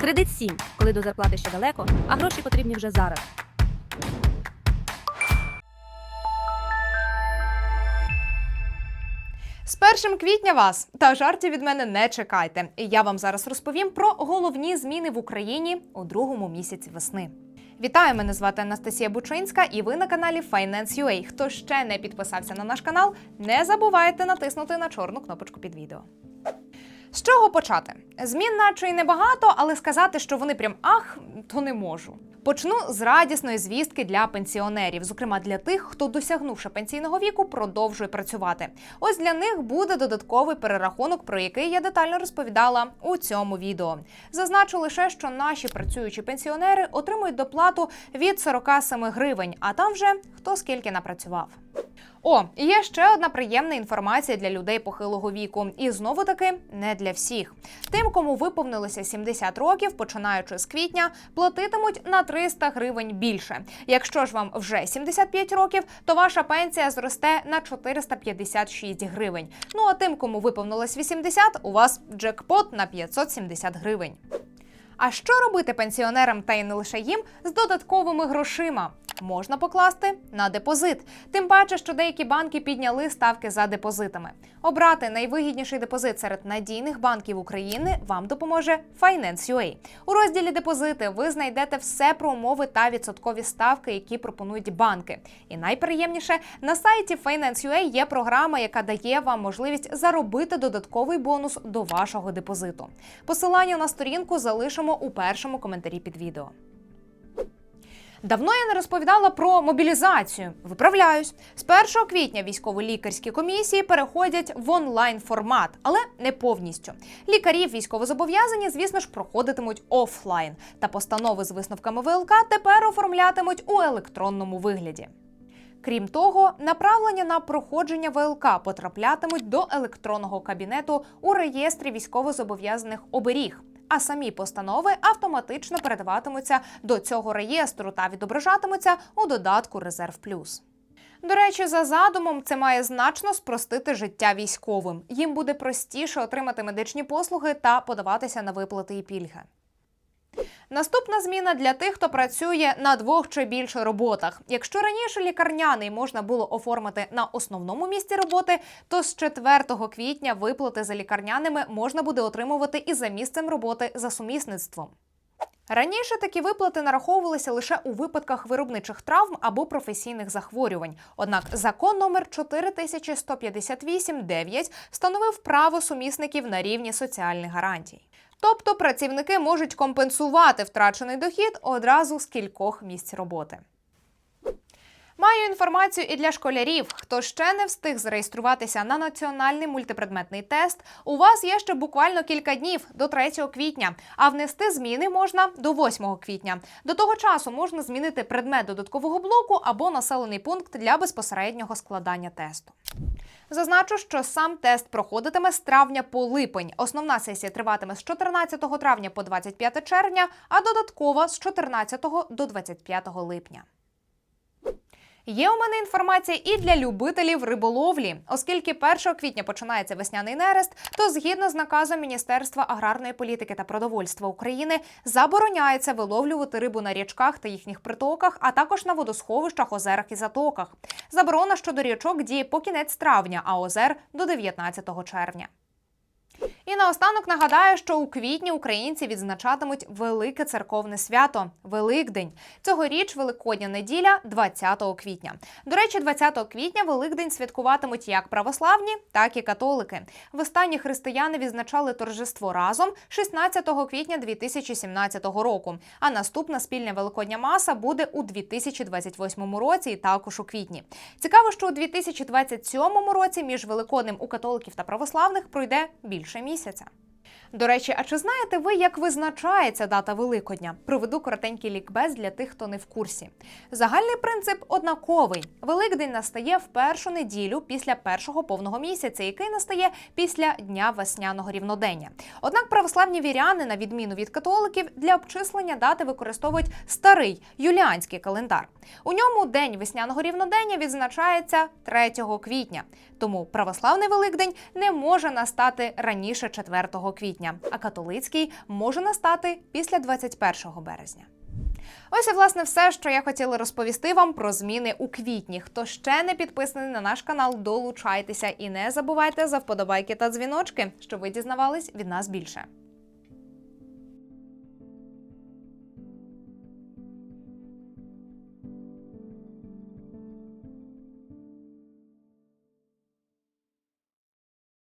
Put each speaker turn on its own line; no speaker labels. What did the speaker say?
Кредит 7, коли до зарплати ще далеко, а гроші потрібні вже зараз.
З першим квітня вас та жартів від мене не чекайте. Я вам зараз розповім про головні зміни в Україні у другому місяці весни. Вітаю, мене звати Анастасія Бучинська, і ви на каналі Finance.ua. Хто ще не підписався на наш канал, не забувайте натиснути на чорну кнопочку під відео. З чого почати? Змін наче й небагато, але сказати, що вони прям ах, то не можу. Почну з радісної звістки для пенсіонерів, зокрема для тих, хто досягнувши пенсійного віку, продовжує працювати. Ось для них буде додатковий перерахунок, про який я детально розповідала у цьому відео. Зазначу лише, що наші працюючі пенсіонери отримують доплату від 47 гривень, а там вже хто скільки напрацював. О, і є ще одна приємна інформація для людей похилого віку. І знову таки не для всіх. Тим, кому виповнилося 70 років, починаючи з квітня, платитимуть на 300 гривень більше. Якщо ж вам вже 75 років, то ваша пенсія зросте на 456 гривень. Ну а тим, кому виповнилось 80, у вас джекпот на 570 гривень. А що робити пенсіонерам та й не лише їм з додатковими грошима? Можна покласти на депозит. Тим паче, що деякі банки підняли ставки за депозитами. Обрати найвигідніший депозит серед надійних банків України вам допоможе Finance.ua. У розділі депозити ви знайдете все про умови та відсоткові ставки, які пропонують банки. І найприємніше на сайті Finance.ua є програма, яка дає вам можливість заробити додатковий бонус до вашого депозиту. Посилання на сторінку залишимо у першому коментарі під відео. Давно я не розповідала про мобілізацію. Виправляюсь. З 1 квітня військово-лікарські комісії переходять в онлайн формат, але не повністю. Лікарів військовозобов'язані, звісно ж, проходитимуть офлайн. Та постанови з висновками ВЛК тепер оформлятимуть у електронному вигляді. Крім того, направлення на проходження ВЛК потраплятимуть до електронного кабінету у реєстрі військовозобов'язаних оберіг. А самі постанови автоматично передаватимуться до цього реєстру та відображатимуться у додатку Резерв Плюс. До речі, за задумом це має значно спростити життя військовим. Їм буде простіше отримати медичні послуги та подаватися на виплати і пільги. Наступна зміна для тих, хто працює на двох чи більше роботах. Якщо раніше лікарняний можна було оформити на основному місці роботи, то з 4 квітня виплати за лікарняними можна буде отримувати і за місцем роботи за сумісництвом. Раніше такі виплати нараховувалися лише у випадках виробничих травм або професійних захворювань. Однак закон номер 4158-9 встановив право сумісників на рівні соціальних гарантій. Тобто працівники можуть компенсувати втрачений дохід одразу з кількох місць роботи. Маю інформацію і для школярів. Хто ще не встиг зареєструватися на національний мультипредметний тест, у вас є ще буквально кілька днів до 3 квітня, а внести зміни можна до 8 квітня. До того часу можна змінити предмет додаткового блоку або населений пункт для безпосереднього складання тесту. Зазначу, що сам тест проходитиме з травня по липень. Основна сесія триватиме з 14 травня по 25 червня, а додаткова з 14 до 25 липня. Є у мене інформація і для любителів риболовлі, оскільки 1 квітня починається весняний нерест, то згідно з наказом Міністерства аграрної політики та продовольства України забороняється виловлювати рибу на річках та їхніх притоках, а також на водосховищах, озерах і затоках. Заборона щодо річок діє по кінець травня, а озер до 19 червня. І наостанок нагадаю, що у квітні українці відзначатимуть велике церковне свято Великдень. Цьогоріч Великодня неділя 20 квітня. До речі, 20 квітня Великдень святкуватимуть як православні, так і католики. Востаннє християни відзначали торжество разом 16 квітня 2017 року. А наступна спільна великодня маса буде у 2028 році і також у квітні. Цікаво, що у 2027 році між Великоднем у католиків та православних пройде більше місяця. До речі, а чи знаєте ви, як визначається дата Великодня? Проведу коротенький лікбез для тих, хто не в курсі. Загальний принцип однаковий. Великдень настає в першу неділю після першого повного місяця, який настає після дня весняного рівнодення. Однак православні віряни, на відміну від католиків, для обчислення дати використовують старий юліанський календар. У ньому день весняного рівнодення відзначається 3 квітня. Тому православний Великдень не може настати раніше 4 квітня. Квітня, а католицький може настати після 21 березня. Ось і власне все, що я хотіла розповісти вам про зміни у квітні. Хто ще не підписаний на наш канал, долучайтеся і не забувайте за вподобайки та дзвіночки, щоб ви дізнавались від нас більше.